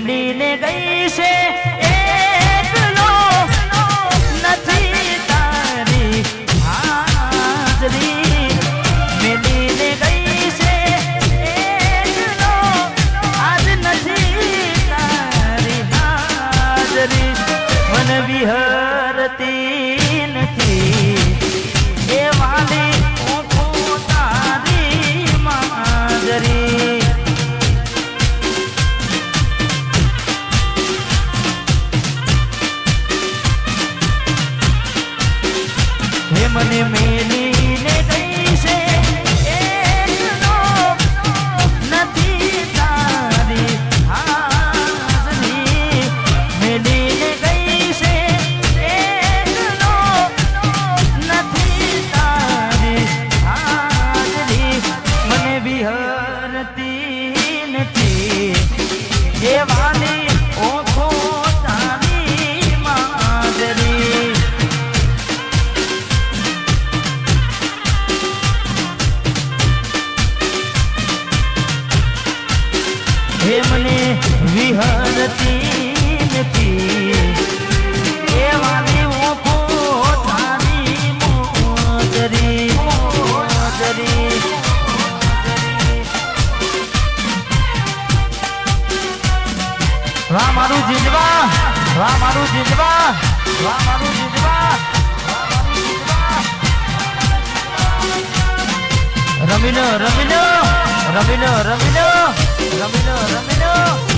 મેલીને ગઈ છે વાહ મારું જીજવા વાહ મારું જીજવા વાહ મારું જીજવા. રમીનો રમીનો રમીનો રમીનો રમીનો રમીનો.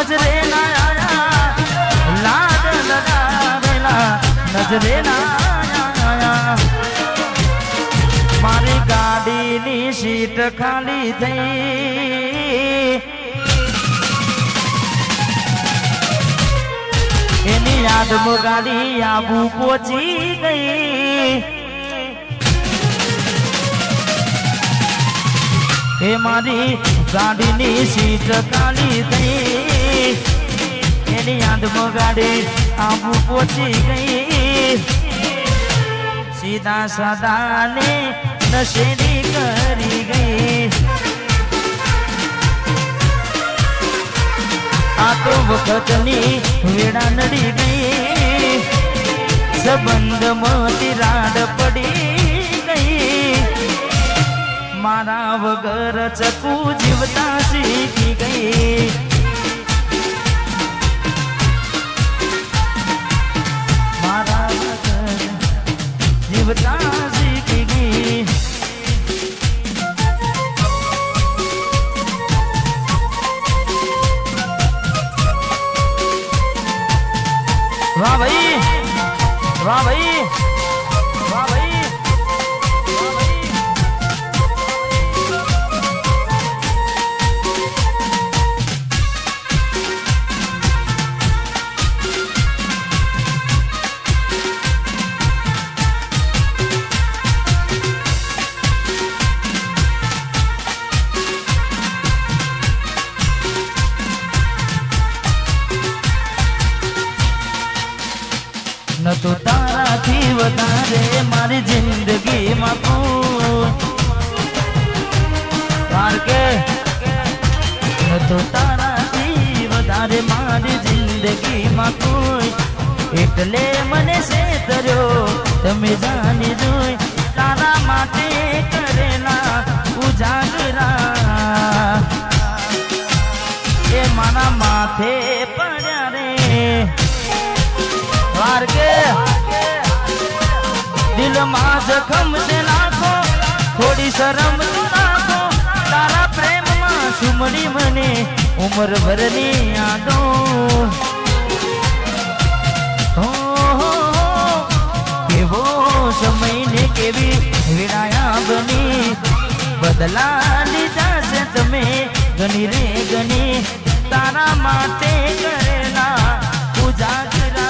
મજરે નાયા લાડ લગાવેલા નજરે નાયા મારી ગાડીની સીટ ખાલી થઈ એની યાદમાં ગાડી આબુ પહોંચી ગઈ એ મારી ગાડીની સીટ કાલી થઈ. એની યાદમાં ગાડી આબુ પહોંચી ગઈ. સીધા સદાને નશેડી કરી ગઈ. આ તો વખતની વેળા નડી ગઈ. સંબંધમાં તિરાડ પડી. મારા વગર ચકુ જીવતા શીખી ગઈ. મારા વગર જીવતા શીખી ગઈ. વાહ ભાઈ વાહ ભાઈ. જિંદગીમાં કોઈ. એટલે મને છેતર્યો તમે જાણી જોઈ, તારા માટે કરેલા ઉજાગરા. એ મારા માથે પડ્યા રે. વાર્ગે દિલમાં જખમ છે નાખો, થોડી શરમ તો તારા પ્રેમમાં સુમડી મને ઉમર ભરની યાદો. ને કેવી વિડાયા બની બદલા લીધા છે તમે ગની રે ગની તારા માટે કરેલા ઉજાગરા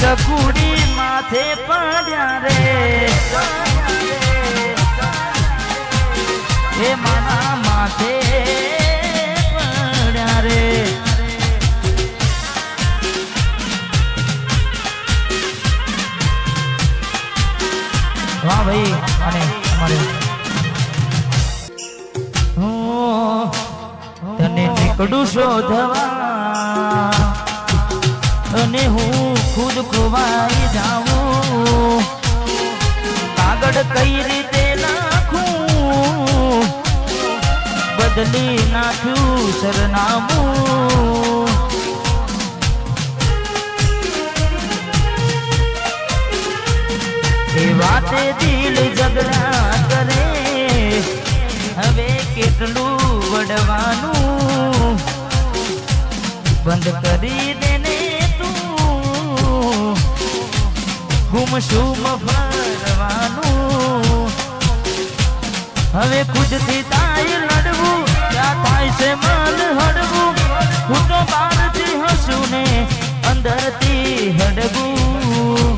ચકુડી માથે પડ્યા રે. હે માના માથે વાહ ભાઈ, અને અમારે તને નીકળું શોધવા, અને હું ખુદ ખોવાઈ જાઉં. કાગળ કઈ રીતે નાખું? બદલી નાખ્યું સરનામું. વાતે દિલ ઝઘડા કરે. હવે કેટલું વડવાનું બંધ કરી દેને તું. ગુમસુમ ફરવાનું હવે ખુદથી તાય લડવું, ક્યાં થાય છે મન હડવું હું તો બહારથી હસું ને અંદરથી હડવું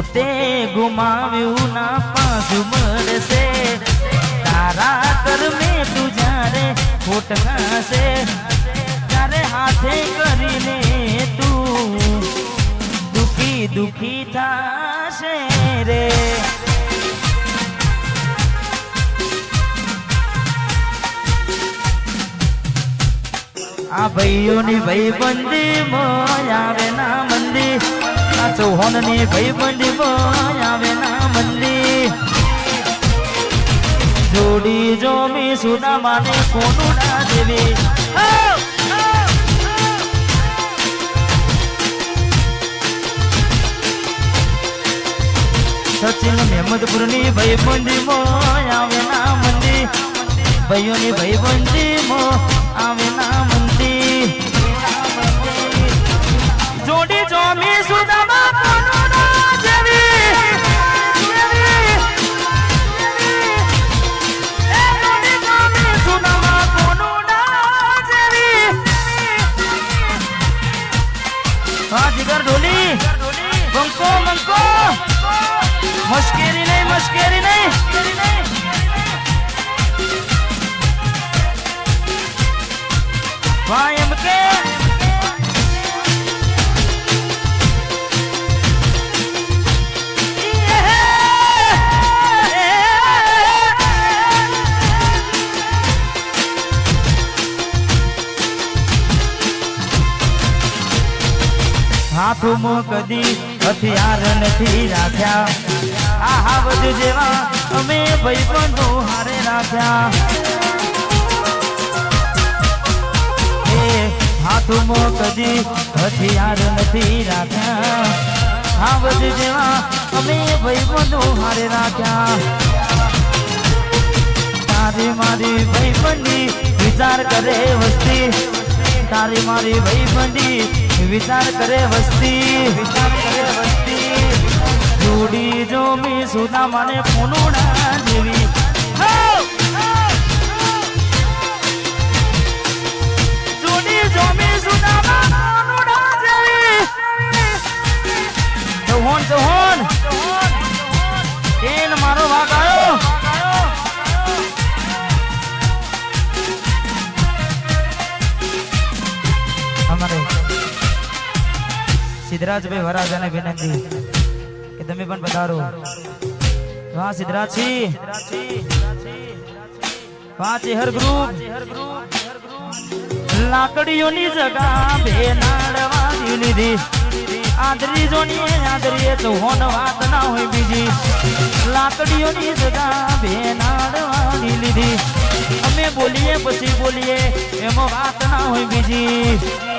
પોતે ગુમાવ્યું ના પાછું મળશે. તારા કર્મે તું જ્યારે ખોટ ખાશે, ત્યારે હાથે કરીને તું દુખી દુખી થશે રે. આ ભાઈઓની ભાઈબંધી માં આવે ના મંદી. આ ચૌહાણની ભાઈબંધી માં આવે ના મંદી જોડી જોમી સુના માને કોનું ના દેવી. સચિન મહેમદપુરની ભાઈબંધી માં આવે ના મંદી ભાઈઓની ભાઈબંધી આવે ના મંદી જોડી જોમી સુદામા ઢોલી મંકો મંકો. મશ્કેરી નહીં મશ્કેરી નહીં. ભાઈ એમ કે હાથમાં કદી હથિયાર નથી રાખ્યા. આ હાવજ જેવા અમે ભાઈબંધો હારે રાખ્યા. એ હાથમાં કદી હથિયાર નથી રાખ્યા. હાવજ જેવા અમે ભાઈબંધો હારે રાખ્યા. તારી મારી ભાઈ ભાઈબંધી વિચાર કરે વસ્તી. તારી મારી ભાઈ ભાઈબંધી વિચાર કરે વસ્તી, વિચાર કરે વસ્તી. જોડી જો મી સુના મને ફોનુડા જેવી. જોડી જો મી સુના ફોનુડા જેવી. ચૌહાણ ચૌહાણ સિદ્ધરાજભાઈ વરાજાને વિનંતી કે તમે પણ પધારો. વાહ સિદ્ધરાજી પાંચ હર ગ્રુપ. લાકડીઓની જગા ભેનાડવાની લીધી. આદરી જોની આદરીએ ચૌહાણ વાત ના હોય બીજી. લાકડીઓની જગા ભેનાડવાની લીધી. અમે બોલીએ, પછી બોલીએ, એમાં વાત ના હોય બીજી.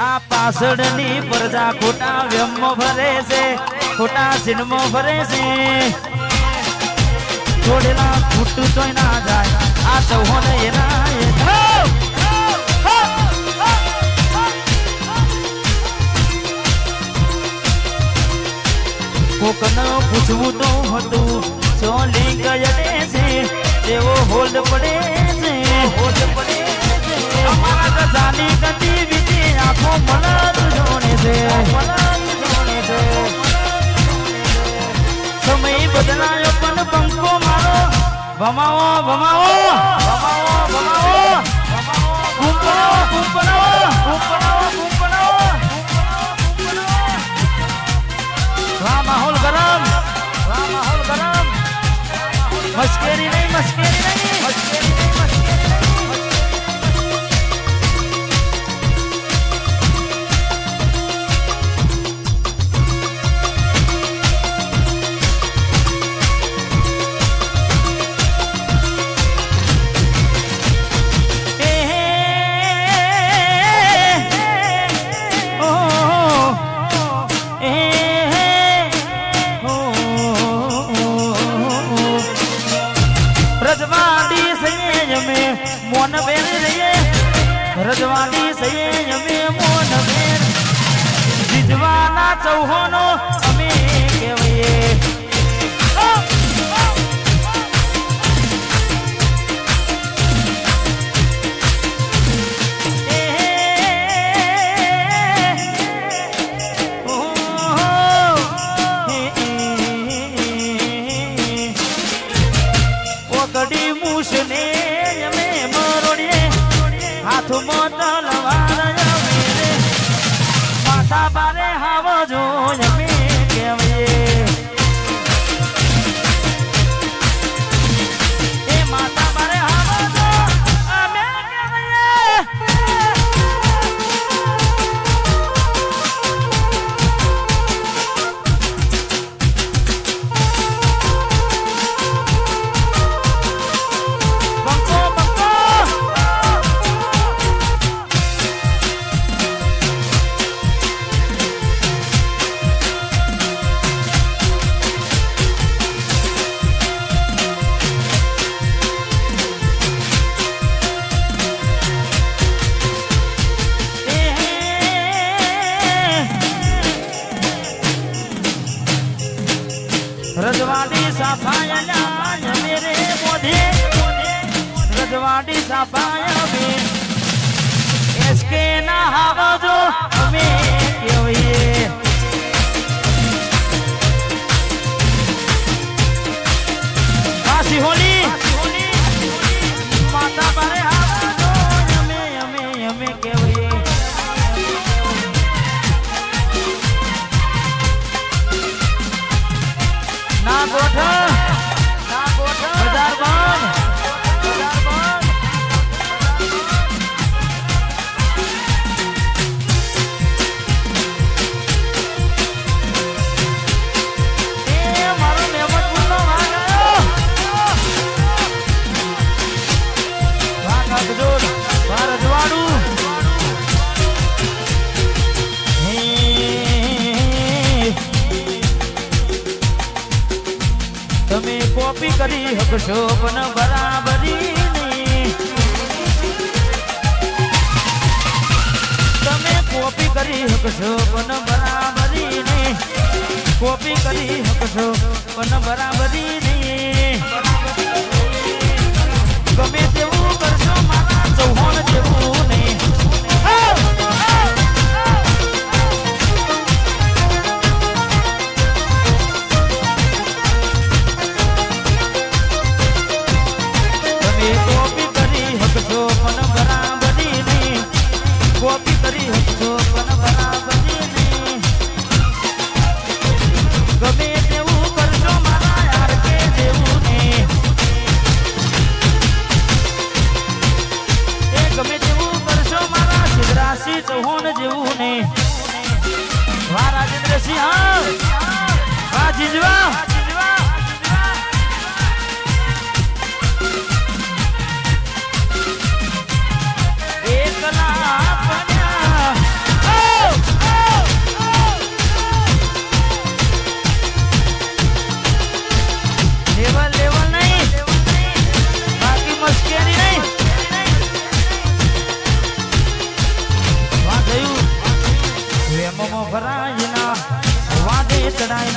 આ પાછળની પ્રજા ખોટા વ્યમો ભરે છે, ખોટા સિનમો ભરે છે. છોડેલા ખૂટું જોઈ ના જાય, આ ચૌહાણ બદલાયો પણ પંખો મારો ભમાવો ભમાવો મસ્કેરી નહીં મસ્કેરી નહીં esse rolê. તમે કોપી કરી હકશો પણ બરાબરી તમે કોપી કરી શકશો પણ બરાબરી નહીં. કોપી કરી શકશો પણ બરાબરી નહીં. ગમે તેવું કરશો મારા ચૌહાણ જેવું નહીં. તમે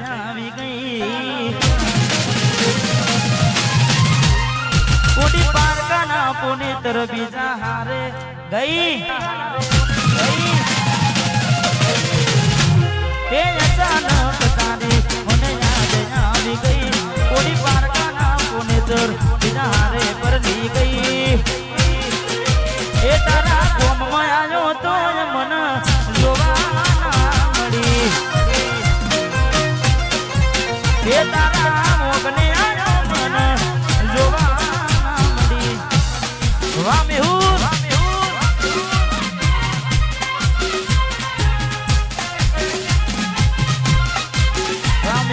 આવી ગઈ. કોટી પારકાના પુનિતર બીજા હારે ગઈ. એ અચાનક તારી મને યાદ આવી ગઈ. કોડી પારકાના કોને તર બીજા હારે પરલી ગઈ. એ તારા કોમમાં આવ્યો તો મન એ તારા મોગને મન જોવા મળી. વાહ મેહુર વાહ મેહુર રામ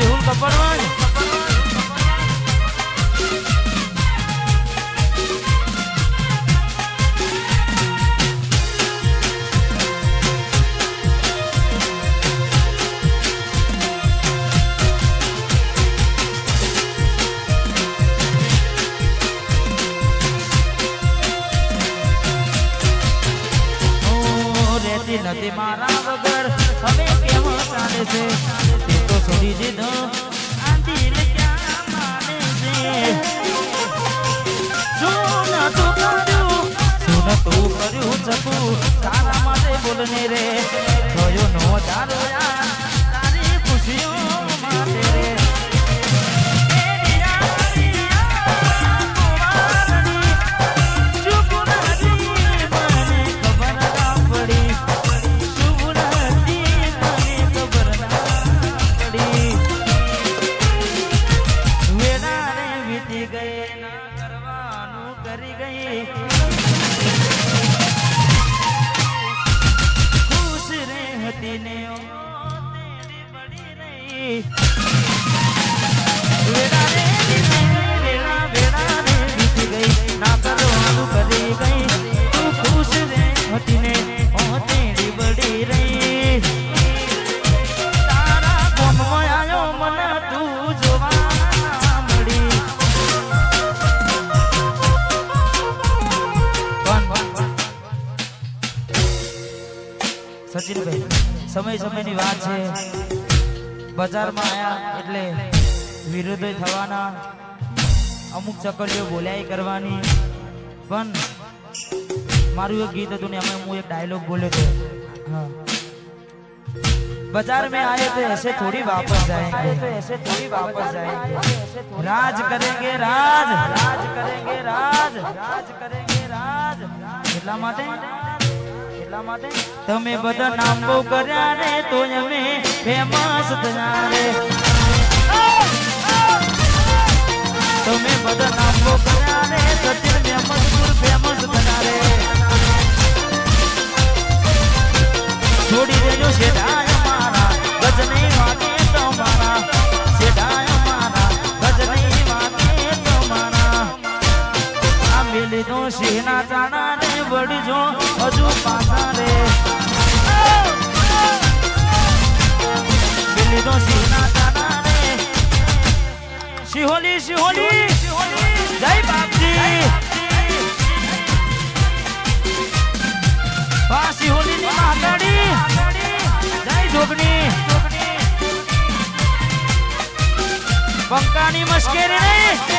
સમય સમયની વાત છે બજારમાં આયા એટલે વિરોધ થવાના અમુક ચકલીઓ બોલ્યાય કરવાની પણ મારું એક ગીત હતું ને એમાં હું એક ડાયલોગ બોલ્યો હતો હા बाजार में आए तो ऐसे थोड़ी वापस जाएंगे तो ऐसे थोड़ी वापस जाएंगे राज करेंगे राज राज करेंगे राज राज करेंगे राज એટલા માટે એટલા માટે તમે બધા નામ બહુ કર્યા ને તો અમે ફેમસ થયા રે. તમે બધા નામ બહુ કર્યા રે, સચિન મેમદપુર ફેમસ થયા રે. છોડી દેજો શેઠાય મારા, ગજની વાગે તમારા શેઠાય મેલી સિંહના ચાણા ને વળજો? હજુ પાછા રે. મેલી સિંહના ચાણા ને શિહોલી શિહોલી. જય બાપજી. બંકાની મશ્કેરી નહીં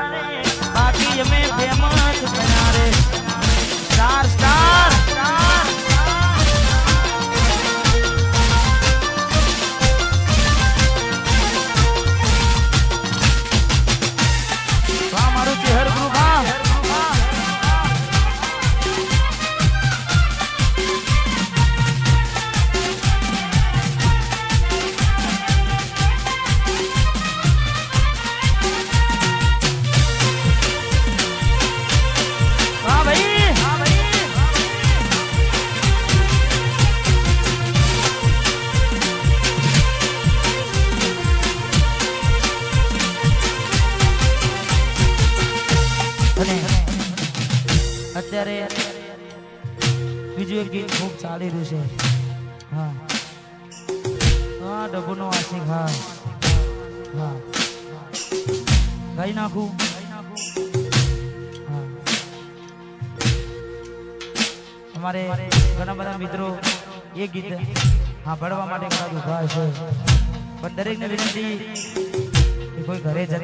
ભળવા માટે કાદુ થાય છે. પણ દરેકને વિનંતી